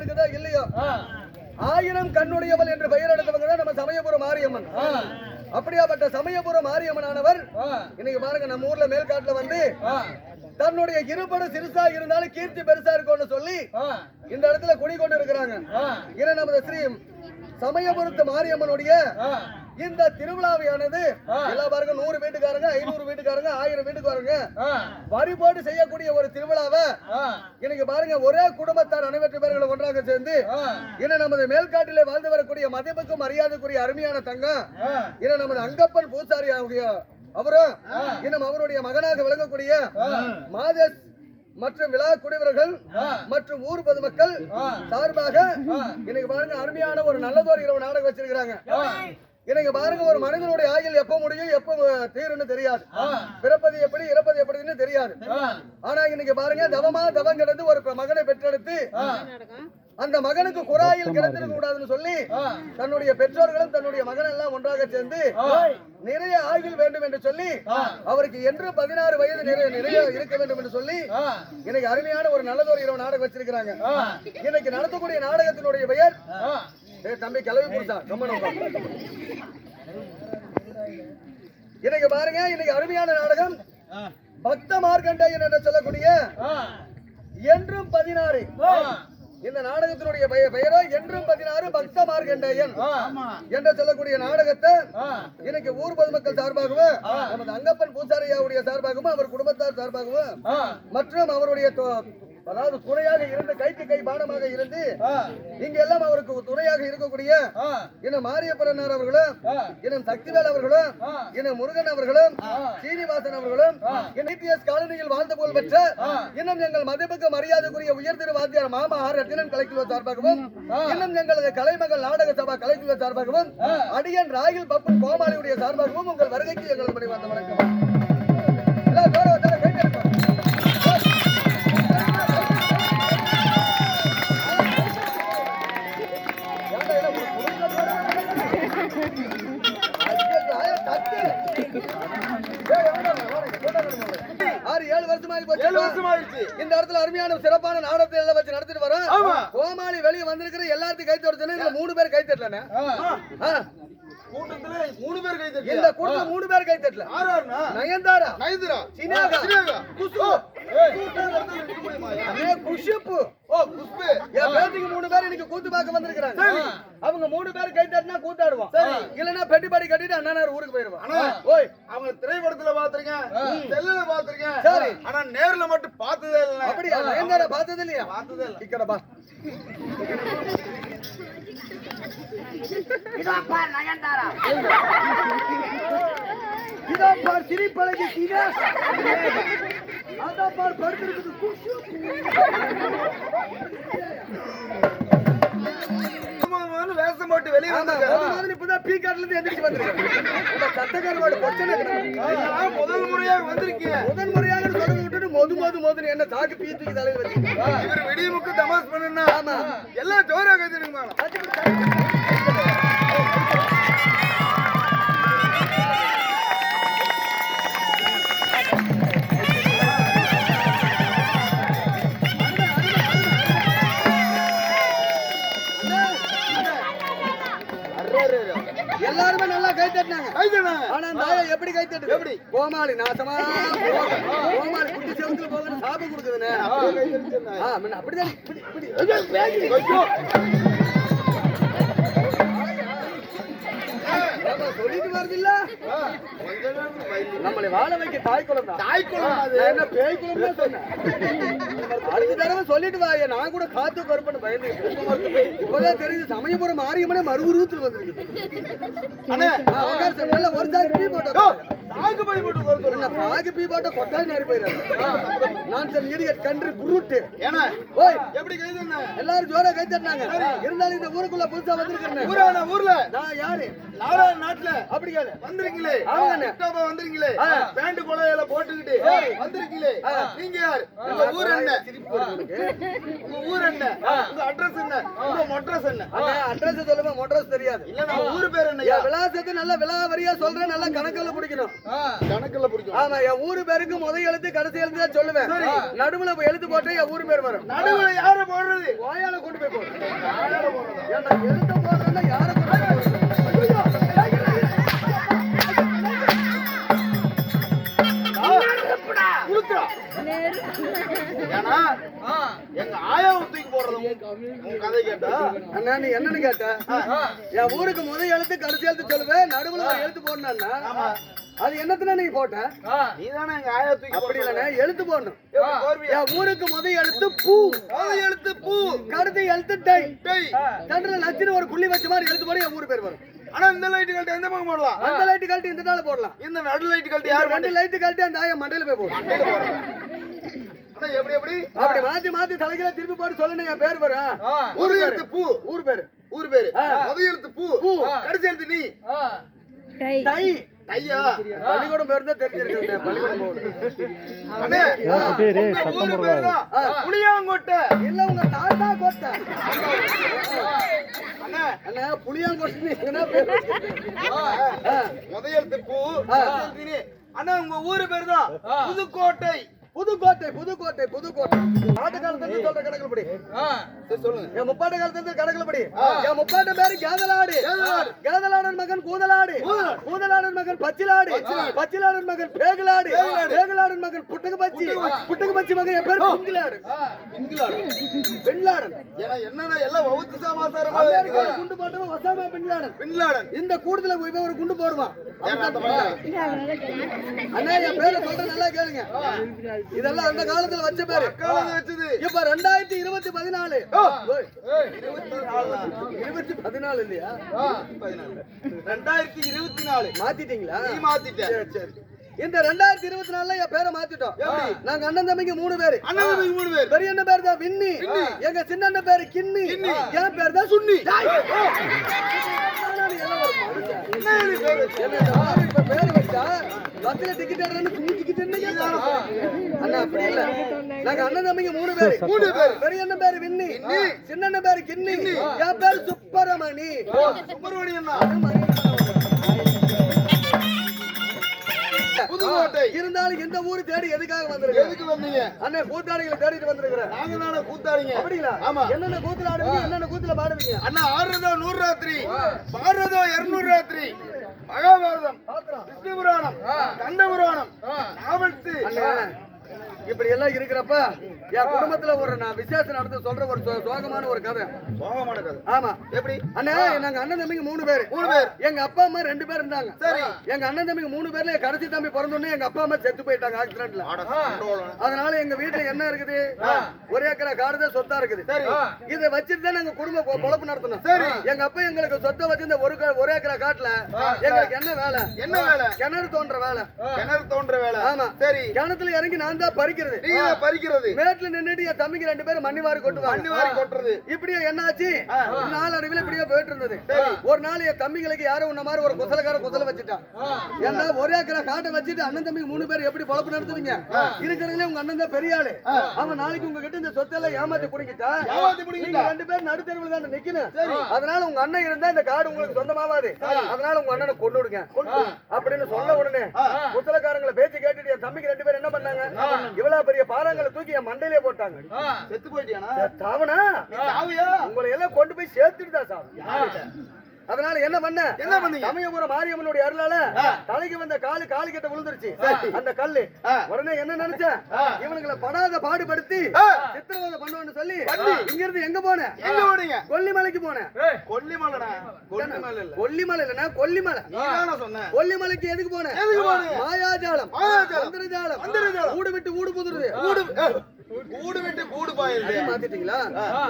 இருக்குதோ இல்லையோ? ஆயிரம் கண்ணுடையவள் என்று பெயர் எடுத்தவங்க தான் நம்ம சமயபுரம் மாரியம்மன். அப்படியாப்பட்ட சமயபுரம் மாரியம்மன் ஆனவர் இன்னைக்கு பாருங்க நம்ம ஊர்ல மேல்காட்டுல வந்து தன்னுடைய இருபடம் சிறுசா இருந்தாலும் கீர்த்தி பெருசா இருக்கும்னு சொல்லி இந்த இடத்துல குடி கொண்டு இருக்கிறாங்க ஏன்னா நமது ஸ்ரீ சமயபுரத்து மாரியம்மனுடைய இந்த திருவிழாவையானது எல்லா பாருங்க நூறு வீட்டுக்காரங்க ஐநூறு வீட்டுக்காரங்க ஆயிரம் வீட்டுக்காரங்க வரி போட்டு செய்யக்கூடிய ஒரு திருவிழாவை இன்னைக்கு பாருங்க ஒரே குடும்பத்தார் அனைவற்று பேர்களை ஒன்றாக சேர்ந்து இன்னும் நமது மேல்காட்டிலே வாழ்ந்து வரக்கூடிய மதிப்புக்கும் மரியாதைக்குரிய அருமையான தங்கம் இன்னும் நமது அங்கப்பன் பூசாரி ஆகிய அவரும் இன்னும் அவருடைய மகனாக விளங்கக்கூடிய மாதேஷ் மற்றும் விழா குடிவர்கள் மற்றும் ஊர் பொதுமக்கள் சார்பாக இன்னைக்கு பாருங்க அருமையான ஒரு நல்லதொரு இரவு நாடகம் வச்சிருக்கிறாங்க. இன்னைக்கு பாருங்க ஒரு மனிதனுடைய ஆயுள் எப்ப முடியும் எப்ப தீரும்னு தெரியாது. பிறப்பது எப்படி இறப்பது எப்படின்னு தெரியாது. ஆனா இன்னைக்கு பாருங்க தவமா தவம் கிடந்து ஒரு மகனை பெற்றெடுத்து அந்த மகனுக்கு குறாயில் கிடைத்திருக்க கூடாதுன்னு சொல்லி தன்னுடைய பெற்றோர்களும் தன்னுடைய மகன் எல்லாம் ஒன்றாக சேர்ந்து நிறைய ஆயுள் வேண்டும் என்று சொல்லி அவருக்கு என்று பதினாறு வயது நிறைய நிறைய இருக்க வேண்டும் என்று சொல்லி இன்னைக்கு அருமையான ஒரு நல்லதொரு இரவு நாடகம் வச்சிருக்கிறாங்க. இன்னைக்கு நடத்தக்கூடிய நாடகத்தினுடைய பெயர் ஏ தம்பி கிளவி புரிசா கம்மன் இன்னைக்கு பாருங்க இன்னைக்கு அருமையான நாடகம். பக்த மார்க்கண்டையன் என்று சொல்லக்கூடிய என்றும் பதினாறு. இந்த நாடகத்தினுடைய பெய- பெயரோ என்றும் பதினாறு பக்த மார்க்கண்டையன் என்று சொல்லக்கூடிய நாடகத்தை இன்னைக்கு ஊர் பொதுமக்கள் சார்பாகவும் நமது அங்கப்பன் பூசாரியாவுடைய சார்பாகவும் அவர் குடும்பத்தார் சார்பாகவும் மற்றும் அவருடைய அதாவது துணையாக இருந்து கைக்கு கை பானமாக இருந்து இங்க எல்லாம் அவருக்கு துணையாக இருக்கக்கூடிய இன்னும் மாரியப்பரனார் அவர்களும் இன்னும் சக்திவேல் அவர்களும் இன்னும் முருகன் அவர்களும் சீனிவாசன் அவர்களும் டிபிஎஸ் காலனியில் வாழ்ந்த புகழ் பெற்ற இன்னும் எங்கள் மதிப்புக்கு மரியாதைக்குரிய உயர்திரு வாத்தியார் மாமா ஆர் ரத்தினன் கலைக்குழு சார்பாகவும் இன்னும் எங்களது கலைமகள் நாடக சபா கலைக்குழு சார்பாகவும் அடியன் ராகில் பப்பன் கோமாளியுடைய சார்பாகவும் உங்கள் வருகைக்கு எங்கள் பணி வந்த வணக்கம். ஆறு ஏழு வருஷம் ஆகி போச்சு. ஏழு வருஷம் ஆயிடுச்சு இந்த இடத்துல அருமையான சிறப்பான நாடகத்தை எல்லாம் வச்சு நடத்திட்டு வரோம். கோமாளி வெளியே வந்திருக்கிற எல்லாத்தையும் கை தட்டுறதுன்னு இதுல மூணு பேர் கை தட்டலண்ணே. கூட்டத்துல மூணு பேர் கை தட்டி இந்த கூட்டத்துல மூணு பேர் கை தட்டல. நயன்தாரா? நைதுரா சினாகா. குசு குஷிப்பு ஓ புஷ்பு என் பேத்திக்கு மூணு பேர் இன்னைக்கு கூத்து பார்க்க வந்திருக்காங்க அவங்க மூணு பேர் கை தட்டினா கூத்தாடுவோம் சரி. இல்லன்னா பெட்டி பாடி கட்டிட்டு அண்ணனார் ஊருக்கு போயிருவான் அண்ணா. ஓய். அவங்க திரைப்படத்துல பாத்திருக்கேன் செல்லுல பாத்திருக்கேன் சரி. ஆனா நேர்ல மட்டும் பார்த்ததே இல்ல அப்படியா? நயன்தாரா பார்த்தது இல்லையா? பார்த்ததே இல்ல. இக்கட பா. இதோ பார் சிரிப்பழகி சீனா அதான் பார் படுத்திருக்குது குஷு முதல்ல வேஷம் போட்டு வெளியே மாதிரி இப்பதான் பீ காட்ல இருந்து எந்திரிச்சு வந்திருக்கேன் சத்தக்காரோட பிரச்சனை முதல் முறையாக வந்திருக்கீங்க? முதன் முறையாக தொடர்ந்து விட்டுட்டு மொது மொது மொதுன்னு என்ன தாக்கு பீ தூக்கி தலையில வச்சு இவர் வெடிமுக்கு தமாஸ் பண்ணுனா ஆமா. எல்லாம் ஜோரா கத்திருங்க ஆனா ஆயா எப்படி கை தட்டுது எப்படி? கோமாளி நாசமா. கோமாளி குட்டி செவத்துல போகணும் சாபம் அப்படிதான் இப்படி இப்படி. சொல்லிட்டு வருது இல்ல நம்மளை வாழ வைக்க தாய் குழந்தை தாய் குளம் என்ன பேய் குழந்தை சொன்னேன். அடுத்த தடவை சொல்லிட்டு வாங்க நான் கூட காத்து கருப்பன்னு பயந்து இப்பதான் தெரியுது சமயபுரம் மாரியம்மனே மறு உருவத்தில் வந்திருக்கு அண்ணே ஒரு சாரி பீ போட்டு கொடுத்துருங்க என்ன பாகு பீ போட்ட கொட்டாய் நாரி போயிடாது நான் சார் இடியட் கண்ட்ரி புருட்டு ஏன்னா ஓய் எப்படி கைதண்ணா எல்லாரும் ஜோரா கை தட்டினாங்க. இருந்தாலும் இந்த ஊருக்குள்ள புதுசா வந்திருக்கிறேன் ஊரான ஊர்ல. நான் யாரு? நாடா நாட்டுல. அப்படி கேளு. வந்திருக்கீங்களே. ஆமாண்ணே. டிப்டாப்பா வந்திருக்கீங்களே. பேண்ட் கொலையில போட்டுக்கிட்டு வந்திருக்கீங்களே. நீங்க யார்? உங்க ஊர் என்ன. உங்க ஊர் என்ன? உங்க அட்ரஸ் என்ன? உங்க மொட்ரஸ் என்ன? அட்ரஸ் சொல்லுங்க மொட்ரஸ் தெரியாது. இல்ல நம்ம ஊரு பேர் என் விலாசத்தை நல்லா விலாவரியா சொல்றேன் நல்லா கணக்குல பிடிக்கணும். கணக்குல பிடிக்கும் ஆமா என் ஊரு பேருக்கு முத எழுத்து கடைசி எழுத்து தான் சொல்லுவேன் நடுவுல போய் எழுத்து போட்டு என் ஊரு பேர் வரும். நடுவுல யாரு போடுறது? வாயால கொண்டு போய் போடு. ஏன்டா எழுத்த போடுறேன்னா யாரை குடுத்துறா ஏன்னா எங்க ஆயாவை தூக்கி போடுறது உன் உன் கதை கேட்டா? அண்ணா நீ என்னன்னு கேட்ட? என் ஊருக்கு முத எழுத்து கடைசி எழுத்து சொல்லுவேன் நடுவுல ஒரு எழுத்து போடணும்னா? அது என்னத்துல நீ போட்ட? நீ தானே எங்க ஆயா தூக்கி அப்படி இல்லைண்ணே எழுத்து போடணும். என் ஊருக்கு முத எழுத்து பூ. அது எழுத்து பூ. கடைசி எழுத்து டை டேய். சென்டர்ல லட்சம் ஒரு புள்ளி வச்ச மாதிரி எழுத்து போட என் ஊர் பேர் வரும். ஆனா இந்த லைட் கழட்டி எந்த பக்கம் போடலாம்? அந்த லைட்டு கழட்டி இந்த நாள் போடலாம். இந்த நடு லைட் கழட்டி யார் ரெண்டு லைட்டு கழட்டி அந்த ஆய மண்டையில போய் போடும் அண்ணா, எப்படி எப்படி? அப்படி மாத்தி மாத்தி தலைகளை திருப்பி போட்டு சொல்லுங்க என் பேர் வரும் ஊரு எழுத்து பூ. ஊர் பேரு. ஊர் பேரு. முத எழுத்து பூ. கடைசி எழுத்து நீ. டை. ஐயா பள்ளிக்கூடம் பேர் தான் தெரிஞ்சிருக்கு பள்ளிக்கூடம் பேரு புளியாங்கோட்டை. இல்ல உங்க தாத்தா கோட்டை. அண்ணா அண்ணா புளியாங்கோட்டை என்ன பேர் வச்சிருக்கீங்க? ஆ. முத எழுத்து பூ அண்ணா உங்க ஊரு பேரு தான் புதுக்கோட்டை புதுக்கோட்டை புதுக்கோட்டை புதுக்கோட்டை. நாட்டு காலத்துல இருந்து சொல்ற சரி சொல்லுங்க. என் முப்பாட்ட காலத்துல இருந்து கணக்குப்படி என் முப்பாட்ட பேரு கேதலாடு. கேதலாடன் மகன் கூதலாடு. கூதலாடன் மகன் பச்சிலாடு. பச்சிலாடன் மகன் பேகலாடு. பேகலாடன் மகன் புட்டுக்கு பச்சி புட்டுக்கு பச்சி மகன் என் பேரு பிங்கிலாடு. பின்லாடன். என்னன்னா எல்லாம் குண்டு போட்டவன் ஒசாமா பின்லாடன். பின்லாடன். இந்த கூட்டத்துல போய் ஒரு குண்டு போடுவான். அண்ணா என் பேரை சொல்றேன் நல்லா கேளுங்க. இதெல்லாம் அந்த காலத்துல வச்ச பேரு வச்சது இப்ப ரெண்டாயிரத்தி இருபத்தி பதினாலு இருபத்தி பதினாலு இல்லையா ரெண்டாயிரத்தி இருபத்தி நாலு மாத்திட்டீங்களா நீ மாத்திட்ட சரி சரி இந்த ரெண்டாயிரத்தி இருபத்தி நாலுல என் பேரை மாத்திட்டோம் நாங்க அண்ணன் தம்பிக்கு மூணு பேரு அண்ணன் தம்பிக்கு மூணு பேர் பெரிய அண்ணன் பேர் தான் வின்னி எங்க சின்ன அண்ணன் பேரு கிண்ணி என் பேர் தான் சுன்னி. என்ன பேர் வச்ச? டிக்கெட். அண்ணா அப்படி இல்ல. நாங்க அண்ணன் தம்பிங்க மூணு பேரு. மூணு பேரு. பெரிய அண்ணன் பேரு வின்னி சின்ன அண்ணன் பேரு கிண்ணி. என் பேரு சுப்பரமணி. சுப்பிரமணியன் தான். அது மணி. புதுக்கோட்டை இருந்தாலும் இந்த ஊரு தேடி எதுக்காக வந்திருக்கேன் எதுக்கு வந்தீங்க? அண்ணன் கூத்தாடிகளை தேடிட்டு வந்திருக்கிறேன் நாங்க தானே கூத்தாடிங்க. அப்படிங்களா? ஆமா. என்னென்ன கூத்துல ஆடுவீங்க? என்னென்ன கூத்துல பாடுவீங்க? அண்ணா ஆறுறதோ நூறு ராத்திரி பாடுறதோ இருநூறு ராத்திரி மகாபாரதம். விஷ்ணு புராணம் கந்த புராணம் நாவல்த்து இப்படி எல்லாம் இருக்கிறப்ப என் குடும்பத்துல ஒரு நான் விசேஷம் நடந்து சொல்ற ஒரு சோகமான ஒரு கதை. சோகமான கதை. ஆமா. எப்படி? அண்ணா நாங்க அண்ணன் தம்பிங்க மூணு பேர். மூணு பேர். எங்க அப்பா அம்மா ரெண்டு பேர் இருந்தாங்க. சரி. எங்க அண்ணன் தம்பிங்க மூணு பேர்ல கடைசி தம்பி பிறந்தோடனே எங்க அப்பா அம்மா செத்து போயிட்டாங்க ஆக்சிடென்ட்ல. அதனால எங்க வீட்டுல என்ன இருக்குது? ஒரே ஏக்கரா காடு தான் சொத்தா இருக்குது. சரி. இதை வச்சுட்டு தான் நாங்க குடும்ப பொழப்பு நடத்தணும். சரி. எங்க அப்பா எங்களுக்கு சொத்தை வச்சு இந்த ஒரு ஒரு ஏக்கரா காட்டுல எங்களுக்கு என்ன வேலை? என்ன வேலை? கிணறு தோன்ற வேலை. கிணறு தோன்ற வேலை. ஆமா. சரி. கிணத்துல இறங்கி நான் தான் பறிக்கிறது. நீங்க பறிக்கிறது? மேட்ல நின்னுட்டு என் தம்பிக்கு ரெண்டு பேரும் மண்ணி வாரி கொட்டுவாங்க. அண்ணி வாரி கொட்டுறது. இப்படியே என்னாச்சு? நாளடைவில் இப்படியே போயிட்டு இருந்தது ஒரு நாள் என் தம்பிங்களுக்கு யாரும் உன்ன மாதிரி ஒரு குசலக்கார குசல வச்சுட்டான் ஏன்னா ஒரே ஏக்கரா காட்டை வச்சுட்டு அண்ணன் தம்பி மூணு பேர் எப்படி பொழப்பு நடத்துவீங்க இருக்கிறதுல உங்க அண்ணன் தான் பெரிய ஆளு. அவன் நாளைக்கு உங்ககிட்ட இந்த சொத்தெல்லாம் ஏமாத்தி புடிங்கிட்டா. நீங்க ரெண்டு பேரும் நடுத்தருவில் தான் நிக்கணும்? அதனால உங்க அண்ணன் இருந்தா இந்த காடு உங்களுக்கு சொந்தமாவாது. அதனால உங்க அண்ணனை கொண்டு விடுங்க. அப்படின்னு சொன்ன உடனே குசலக்காரங்களை பேச்சு கேட்டுட்டு என் தம்பிக்கு ரெண்டு பேரும் என்ன பண்ணாங்க? இவ்வளவு பெரிய பாறாங்களை தூக்கி என் மண்டையிலே போட்டாங்க. செத்து போயிட்டியானா சாவனா உங்களை எல்லாம் கொண்டு போய் சேர்த்துட்டு தான் சாவு. அதனால என்ன பண்ண? என்ன பண்ணீங்க? சமயபுரம் மாரியம்மனுடைய அருளால தலைக்கு வந்த காலு காலு கிட்ட விழுந்துருச்சு. அந்த கல்லு. உடனே என்ன நினைச்சேன்? இவனுங்களை படாத பாடுபடுத்தி சித்திரவதை பண்ணுவேன்னு சொல்லி இங்க இருந்து எங்க போனேன் எங்க ஓடுங்க கொல்லிமலைக்கு போனேன் கொல்லிமலை கொல்லிமலை இல்லைன்னா கொல்லிமலை. கொல்லிமலைக்கு எதுக்கு போனேன் போனீங்க? மாயாஜாலம். மந்திரஜாலம். ஊடு விட்டு ஊடு புதுருது. கூடு விட்டு கூடு பாயிருது மாத்திட்டீங்களா?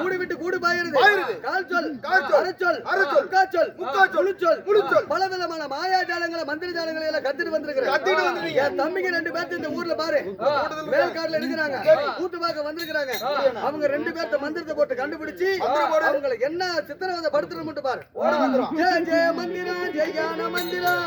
கூடு விட்டு கூடு பாயிருது. கால் சொல் கால் சொல். அரைச்சொல் அரைச்சொல். முக்காச்சொல் முக்காச்சொல். முழுச்சொல் முழுச்சொல். பல விதமான மாயாஜாலங்களை மந்திர ஜாலங்களை எல்லாம் கத்துட்டு வந்திருக்கிறேன். கத்திட்டு வந்திருக்கீங்க. என் தம்பிங்க ரெண்டு பேர்த்து இந்த ஊர்ல பாரு. மேல்காடுல இருக்கிறாங்க. கூட்டு பார்க்க வந்திருக்கிறாங்க. அவங்க ரெண்டு பேர்த்த மந்திரத்தை போட்டு கண்டுபிடிச்சு அவங்களை என்ன சித்திரவதை படுத்துறது மட்டும் பாரு. ஜெய ஜெய மந்திரம் ஜெயான மந்திரம்